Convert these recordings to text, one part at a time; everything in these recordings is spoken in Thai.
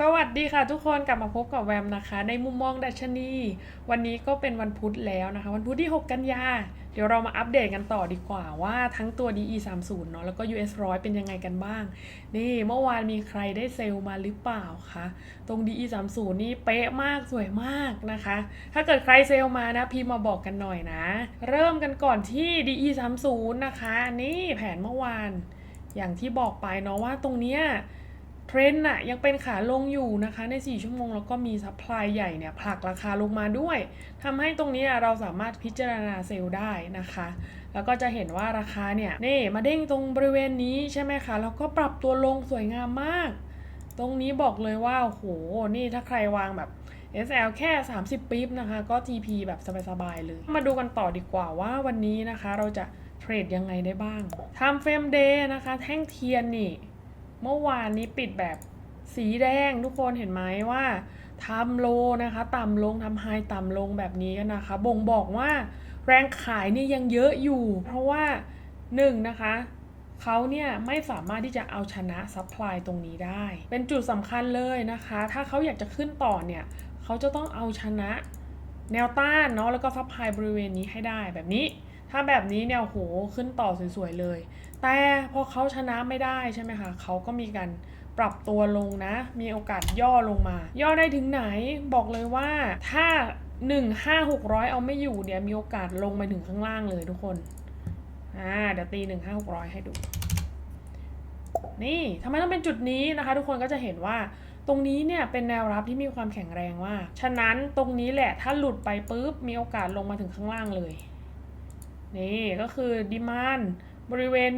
สวัสดีค่ะทุกคนกลับมาพบกับแวมนะคะ ในมุมมองดัชนี วันนี้ก็เป็นวันพุธแล้วนะคะ วันพุธที่ 6 กันยา เดี๋ยวเรามาอัปเดตกันต่อดีกว่าว่าทั้งตัว DE 3 0เนาะแล้วก็ US 100 เป็นยังไงกันบ้าง นี่เมื่อวานมีใครได้เซลล์มาหรือเปล่าคะตรง DE 3 0นี่เป๊ะมากสวยมากนะคะ ถ้าเกิดใครเซลล์มานะพี่มาบอกกันหน่อยนะ เริ่มกันก่อนที่ DE 3 0นะคะนี่แผนเมื่อวาน อย่างที่บอกไปเนาะว่าตรงเนี้ย เทรนด์น่ะยังเป็นขาลงอยู่นะคะใน 4 ชั่วโมง แล้วก็มีซัพพลายใหญ่เนี่ยผลักราคาลงมาด้วยทำให้ตรงนี้เราสามารถพิจารณาเซลล์ได้นะคะ แล้วก็จะเห็นว่าราคาเนี่ยนี่มาเด้งตรงบริเวณนี้ใช่ไหมคะ แล้วก็ปรับตัวลงสวยงามมาก ตรงนี้บอกเลยว่าโอ้โหนี่ถ้าใครวางแบบ SL แค่ 30ปิ๊บนะคะ ก็ TP แบบสบายๆเลย มาดูกันต่อดีกว่าว่าวันนี้นะคะ เราจะเทรดยังไงได้บ้าง Time Frame Day นะคะ แท่งเทียนนี่ เมื่อวานนี้ปิดแบบสีแดงทุกคนเห็นไหมว่าทำโลนะคะ ต่ำลงทำไฮต่ำลงแบบนี้กันนะคะ บ่งบอกว่าแรงขายนี่ยังเยอะอยู่ เพราะว่าหนึ่งนะคะเขาเนี่ยไม่สามารถที่จะเอาชนะซัพพลายตรงนี้ได้ เป็นจุดสำคัญเลยนะคะ ถ้าเขาอยากจะขึ้นต่อเนี่ยเขาจะต้องเอาชนะแนวต้านเนาะแล้วก็ซัพพลายบริเวณนี้ให้ได้แบบนี้ ถ้าแบบนี้เนี่ยโหขึ้นต่อสวยๆเลย แต่พอเขาชนะไม่ได้ใช่ไหมคะเขาก็มีการปรับตัวลงนะ มีโอกาสย่อลงมา ย่อได้ถึงไหนบอกเลยว่าถ้า 1 5 600 เอาไม่อยู่เนี่ยมีโอกาสลงไปถึงข้างล่างเลยทุกคนอ่าเดี๋ยวตี 1 5 600 ให้ดู นี่ทำไมต้องเป็นจุดนี้นะคะ ทุกคนก็จะเห็นว่าตรงนี้เนี่ยเป็นแนวรับที่มีความแข็งแรงมาก ฉะนั้นตรงนี้แหละถ้าหลุดไปปุ๊บมีโอกาสลงมาถึงข้างล่างเลย นี่ก็คือดีมานบริเวณ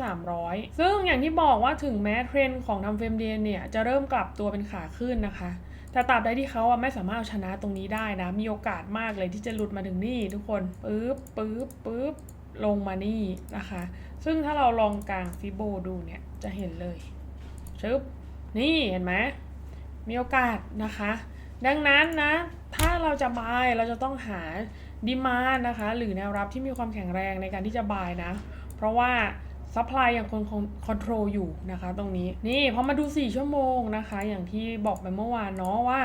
15300 ซึ่งอย่างที่บอกว่าถึงแม้เทรนด์ของทำเฟรมเดียนเนี่ย จะเริ่มกลับตัวเป็นขาขึ้นนะคะ แต่ตราบใดที่เขาอะไม่สามารถเอาชนะตรงนี้ได้นะ มีโอกาสมากเลยที่จะหลุดมาถึงนี่ทุกคน ปึ๊บ ปึ๊บ ปึ๊บ ลงมานี่นะคะ ซึ่งถ้าเราลองกลางฟิโบดูเนี่ย จะเห็นเลยชึบ นี่เห็นไหม มีโอกาสนะคะ ดังนั้นนะ ถ้าเราจะบายเราจะต้องหา ดีมานะคะ หรือแนวรับที่มีความแข็งแรงในการที่จะบายนะ เพราะว่าซัพพลายยังคงคอนโทรลอยู่นะคะตรงนี้ นี่พอมาดู 4 ชั่วโมงนะคะ อย่างที่บอกไปเมื่อวานเนาะว่า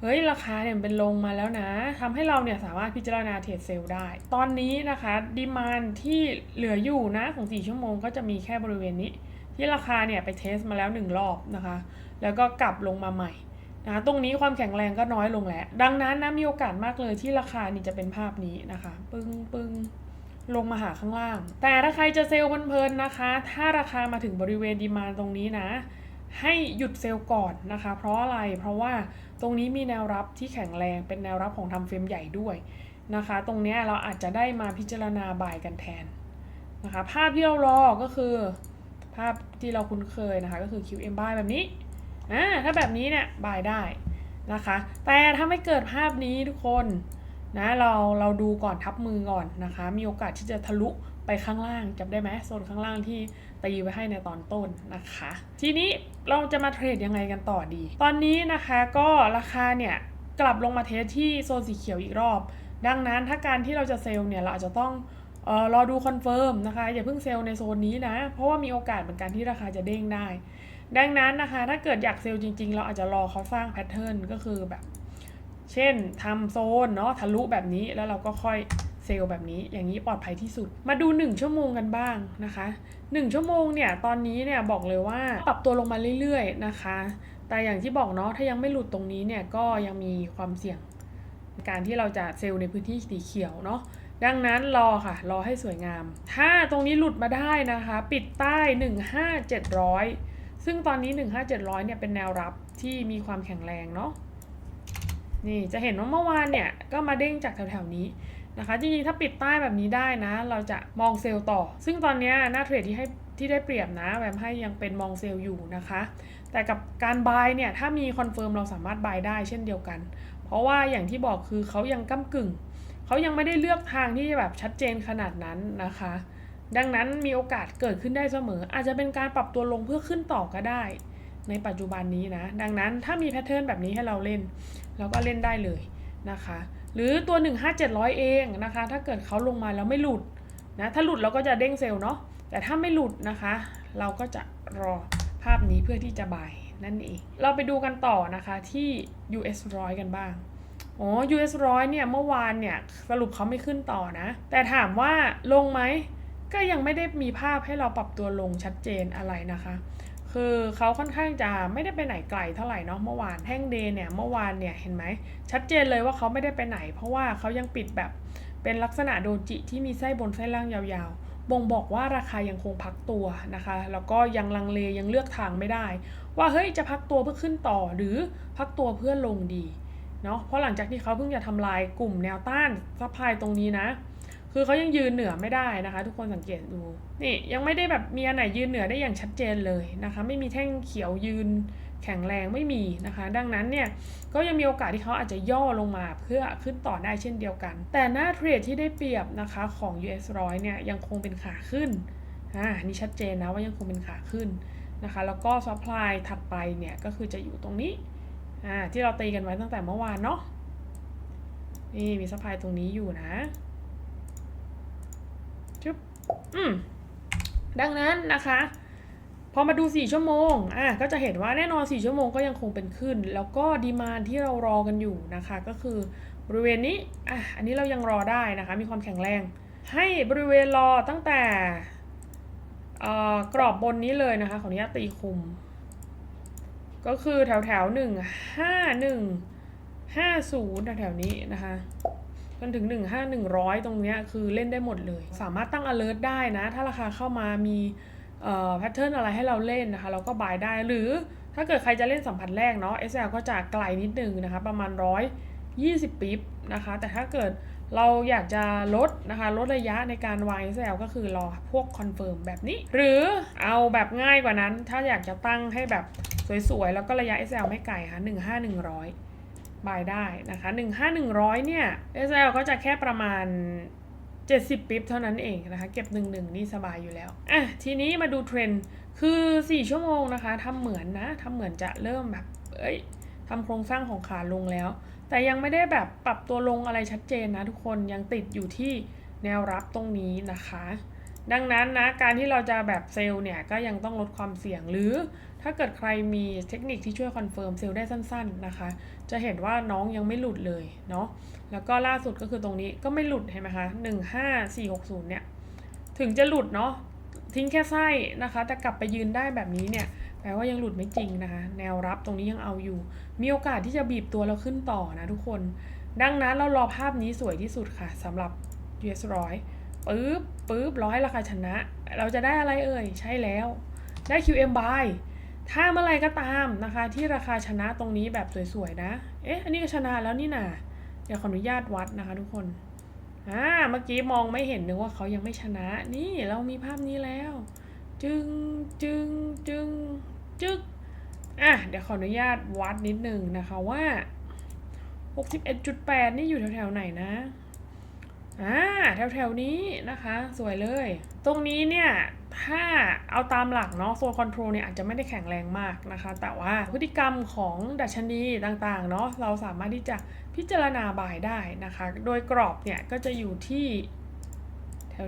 เฮ้ย ราคาเนี่ยเป็นลงมาแล้วนะทำให้เราเนี่ยสามารถพิจารณาเทรดเซลล์ได้ ตอนนี้นะคะดีมานที่เหลืออยู่นะของ 4 ชั่วโมงก็จะมีแค่บริเวณนี้ ที่ราคาเนี่ยไปเทสมาแล้ว 1 รอบนะคะ แล้วก็กลับลงมาใหม่ นะตรงนี้ความแข็งแรงก็น้อยลงแล้ว ดังนั้นนะมีโอกาสมากเลยที่ราคานี่จะเป็นภาพนี้นะคะ ปึ้งปึ้งลงมาหาข้างล่าง แต่ถ้าใครจะเซลล์เพลินๆนะคะ ถ้าราคามาถึงบริเวณดีมานตรงนี้นะ ให้หยุดเซลล์ก่อนนะคะ เพราะอะไร เพราะว่าตรงนี้มีแนวรับที่แข็งแรงเป็นแนวรับของทำเฟรมใหญ่ด้วยนะคะ ตรงนี้เราอาจจะได้มาพิจารณาบ่ายกันแทนนะคะ ภาพที่เรารอก็คือ ภาพที่เราคุ้นเคยนะคะ ก็คือ QM buy แบบนี้ อ่าถ้าแบบนี้เนี่ยบายได้นะคะ แต่ถ้าไม่เกิดภาพนี้ทุกคนนะเราเราดูก่อนทับมือก่อนนะคะ มีโอกาสที่จะทะลุไปข้างล่างจำได้ไหมโซนข้างล่างที่ตีไว้ให้ในตอนต้นนะคะ ทีนี้เราจะมาเทรดยังไงกันต่อดี ตอนนี้นะคะก็ราคาเนี่ยกลับลงมาเทสที่โซนสีเขียวอีกรอบ ดังนั้นถ้าการที่เราจะเซลล์เนี่ยเราอาจจะต้องเออรอดูคอนเฟิร์มนะคะอย่าเพิ่งเซลล์ในโซนนี้นะ เพราะว่ามีโอกาสเหมือนกันที่ราคาจะเด้งได้ ดังนั้นนะคะ ถ้าเกิดอยากเซลล์จริง ๆ เราอาจจะรอเขาสร้างแพทเทิร์นก็คือแบบ เช่นทำโซนเนาะทะลุแบบนี้แล้วเราก็ค่อยเซลล์แบบนี้อย่างนี้ปลอดภัยที่สุด มาดู 1 ชั่วโมงกันบ้างนะคะ 1 ชั่วโมงเนี่ยตอนนี้เนี่ยบอกเลยว่าปรับตัวลงมาเรื่อยๆนะคะ แต่อย่างที่บอกเนาะถ้ายังไม่หลุดตรงนี้เนี่ยก็ยังมีความเสี่ยงการที่เราจะเซลล์ในพื้นที่สีเขียวเนาะดังนั้นรอค่ะ รอให้สวยงาม ถ้าตรงนี้หลุดมาได้นะคะ ปิดใต้ 15700 ซึ่งตอนนี้ 15700 เนี่ยเป็นแนวรับที่มีความแข็งแรงเนาะ นี่จะเห็นว่าเมื่อวานเนี่ยก็มาเด้งจากแถวๆนี้นะคะ จริงๆ ถ้าปิดใต้แบบนี้ได้นะ เราจะมองเซลล์ต่อ ซึ่งตอนนี้หน้าเทรดที่ให้ที่ได้เปรียบนะแวมให้ยังเป็นมองเซลล์อยู่นะคะ แต่กับการบายเนี่ยถ้ามีคอนเฟิร์มเราสามารถบายได้เช่นเดียวกัน เพราะว่าอย่างที่บอกคือเขายังก้ากึ่ง เขายังไม่ได้เลือกทางที่แบบชัดเจนขนาดนั้นนะคะ ดังนั้นมีโอกาสเกิดขึ้นได้เสมอ อาจจะเป็นการปรับตัวลงเพื่อขึ้นต่อก็ได้ ในปัจจุบันนี้นะ ดังนั้นถ้ามีแพทเทิร์นแบบนี้ให้เราเล่น เราก็เล่นได้เลยนะคะ หรือตัว 15700 เองนะคะ ถ้าเกิดเขาลงมาแล้วไม่หลุดนะถ้าหลุดเราก็จะเด้งเซลล์เนาะแต่ถ้าไม่หลุดนะคะ เราก็จะรอภาพนี้เพื่อที่จะบายนั่นเอง เราไปดูกันต่อนะคะที่ US ร้อยกันบ้างอ๋อ US ร้อยเนี่ยเมื่อวานเนี่ยสรุปเขาไม่ขึ้นต่อนะ แต่ถามว่าลงไหม ก็ยังไม่ได้มีภาพให้เราปรับตัวลงชัดเจนอะไรนะคะ คือเขาค่อนข้างจะไม่ได้ไปไหนไกลเท่าไหร่เนาะเมื่อวานแท่งเดย์เนี่ยเมื่อวานเนี่ยเห็นไหมชัดเจนเลยว่าเขาไม่ได้ไปไหน เพราะว่าเขายังปิดแบบเป็นลักษณะโดจิที่มีไส้บนไส้ล่างยาวๆ บ่งบอกว่าราคายังคงพักตัวนะคะ แล้วก็ยังลังเลยังเลือกทางไม่ได้ ว่าเฮ้ยจะพักตัวเพื่อขึ้นต่อหรือพักตัวเพื่อลงดีเนาะเพราะหลังจากที่เขาเพิ่งจะทำลายกลุ่มแนวต้านซัพพลายตรงนี้นะ คือเขายังยืนเหนือไม่ได้นะคะ ทุกคนสังเกตดูนี่ยังไม่ได้แบบมีอันไหนยืนเหนือได้อย่างชัดเจนเลยนะคะ ไม่มีแท่งเขียวยืนแข็งแรงไม่มีนะคะ ดังนั้นเนี่ยก็ยังมีโอกาสที่เขาอาจจะย่อลงมาเพื่อขึ้นต่อได้เช่นเดียวกัน แต่หน้าเทรดที่ได้เปรียบนะคะของ US ร้อยเนี่ยยังคงเป็นขาขึ้นอ่านี่ชัดเจนนะว่ายังคงเป็นขาขึ้นนะคะ แล้วก็ซัพพลายถัดไปเนี่ยก็คือจะอยู่ตรงนี้อ่าที่เราตีกันไว้ตั้งแต่เมื่อวานเนาะนี่มีซัพพลายตรงนี้อยู่นะ อืมดังนั้นนะคะ พอมาดู 4 ชั่วโมงอะก็จะเห็นว่าแน่นอน 4 ชั่วโมงก็ยังคงเป็นขึ้น แล้วก็ดีมานที่เรารอกันอยู่นะคะ ก็คือบริเวณนี้อะอันนี้เรายังรอได้นะคะ มีความแข็งแรง ให้บริเวณรอตั้งแต่กรอบบนนี้เลยนะคะ ขออนุญาตตีคุม ก็คือแถวแถวหนึ่งห้าหนึ่งห้าศูนย์แถวๆนี้นะคะ จนถึง 1 5 100 ตรงเนี้ยคือเล่นได้หมดเลย สามารถตั้ง alert ได้นะ ถ้าราคาเข้ามามีแพทเทิร์นอะไรให้เราเล่นนะคะ เราก็บายได้หรือถ้าเกิดใครจะเล่นสัมผัสแรกเนาะ SL ก็จะไกลนิดนึงนะคะ ประมาณ 120ปิ๊บนะคะ แต่ถ้าเกิดเราอยากจะลดนะคะลดระยะในการวาง SL ก็คือรอพวกคอนเฟิร์มแบบนี้ หรือเอาแบบง่ายกว่านั้น ถ้าอยากจะตั้งให้แบบสวยๆ แล้วก็ระยะ SL ไม่ไกลค่ะ1 5 100 บายได้นะคะ1 5 100เนี่ย SL ก็จะแค่ประมาณ 70ปิ๊บเท่านั้นเองนะคะ เก็บ 1 1 นี่สบายอยู่แล้วอะทีนี้มาดูเทรนด์คือ 4 ชั่วโมงนะคะทำเหมือนนะทำเหมือนจะเริ่มแบบ เอ้ยทำโครงสร้างของขาลงแล้ว แต่ยังไม่ได้แบบปรับตัวลงอะไรชัดเจนนะทุกคนยังติดอยู่ที่แนวรับตรงนี้นะคะ ดังนั้นนะการที่เราจะแบบเซลล์เนี่ยก็ยังต้องลดความเสี่ยงหรือถ้าเกิดใครมีเทคนิคที่ช่วยคอนเฟิร์มเซลล์ได้สั้น ๆนะคะ จะเห็นว่าน้องยังไม่หลุดเลยเนาะแล้วก็ล่าสุดก็คือตรงนี้ก็ไม่หลุดเห็นไหมคะหนึ่งห้าสี่หกศูนย์เนี่ย ถึงจะหลุดเนาะทิ้งแค่ไส้นะคะ แต่กลับไปยืนได้แบบนี้เนี่ยแปลว่ายังหลุดไม่จริงนะคะ แนวรับตรงนี้ยังเอาอยู่ มีโอกาสที่จะบีบตัวเราขึ้นต่อนะทุกคน ดังนั้นเรารอภาพนี้สวยที่สุดค่ะสำหรับ US ร้อย ปึ๊บปึ๊บร้อยราคาชนะ เราจะได้อะไรเอ่ย ใช่แล้ว ได้ QM buy ถ้าเมื่อไรก็ตามนะคะ ที่ราคาชนะตรงนี้แบบสวยๆนะ เอ๊ะ อันนี้ก็ชนะแล้วนี่นาเดี๋ยวขออนุญาตวัดนะคะทุกคนอ่าเมื่อกี้มองไม่เห็นนึกว่าเขายังไม่ชนะ นี่เรามีภาพนี้แล้ว จึงจึงจึงจึกอะเดี๋ยวขออนุญาตวัดนิดนึงนะคะว่า 61.8 นี่อยู่แถวๆไหนนะ อ่าแถวๆนี้นะคะสวยเลย ตรงนี้เนี่ยถ้าเอาตามหลักเนาะโซนคอนโทรลเนี่ยอาจจะไม่ได้แข็งแรงมากนะคะ แต่ว่าพฤติกรรมของดัชนีต่างๆเนาะเราสามารถที่จะพิจารณาบายได้นะคะ โดยกรอบเนี่ยก็จะอยู่ที่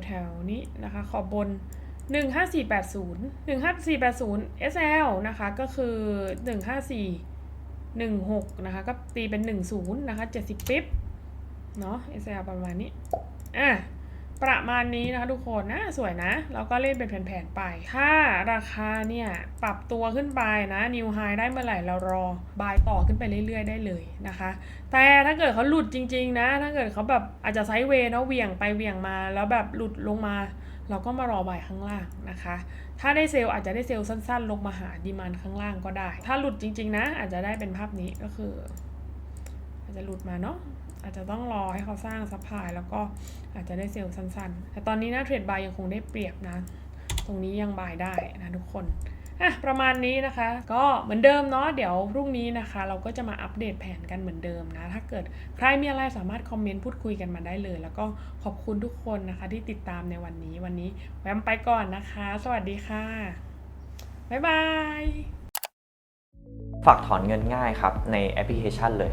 แถวๆนี้นะคะขอบบน 15480 15480 SL นะคะก็คือ 154 16 นะคะก็ตีเป็น 10 นะคะ 70 ปิ๊บ เนาะ SL ประมาณนี้อะประมาณนี้นะคะทุกคนนะสวยนะเราก็เล่นเป็นแผ่นๆไป ถ้าราคาเนี่ยปรับตัวขึ้นไปนะนิวไฮได้เมื่อไหร่เรารอบายต่อขึ้นไปเรื่อยๆได้เลยนะคะ แต่ถ้าเกิดเขาหลุดจริง ๆ นะ ถ้าเกิดเขาแบบอาจจะไซด์เวย์เนาะเวี่ยงไปเวี่ยงมา แล้วแบบหลุดลงมา เราก็มารอบายข้างล่างนะคะ ถ้าได้เซลล์อาจจะได้เซลล์สั้น ๆ ลงมาหาดีมานข้างล่างก็ได้ ถ้าหลุดจริง ๆ นะ อาจจะได้เป็นภาพนี้ก็คือ อาจจะหลุดมาเนาะ อาจจะต้องรอให้เขาสร้างซัพพลายแล้วก็อาจจะได้เซลล์สั้นๆ แต่ตอนนี้นะเทรดบายยังคงได้เปรียบนะ ตรงนี้ยังบายได้นะทุกคนอะประมาณนี้นะคะ ก็เหมือนเดิมเนาะเดี๋ยวพรุ่งนี้นะคะ เราก็จะมาอัปเดตแผนกันเหมือนเดิมนะ ถ้าเกิดใครมีอะไรสามารถคอมเมนต์พูดคุยกันมาได้เลย แล้วก็ขอบคุณทุกคนนะคะ ที่ติดตามในวันนี้วันนี้แวมไปก่อนนะคะ สวัสดีค่ะ บ๊ายบาย ฝากถอนเงินง่ายครับในแอปพลิเคชันเลย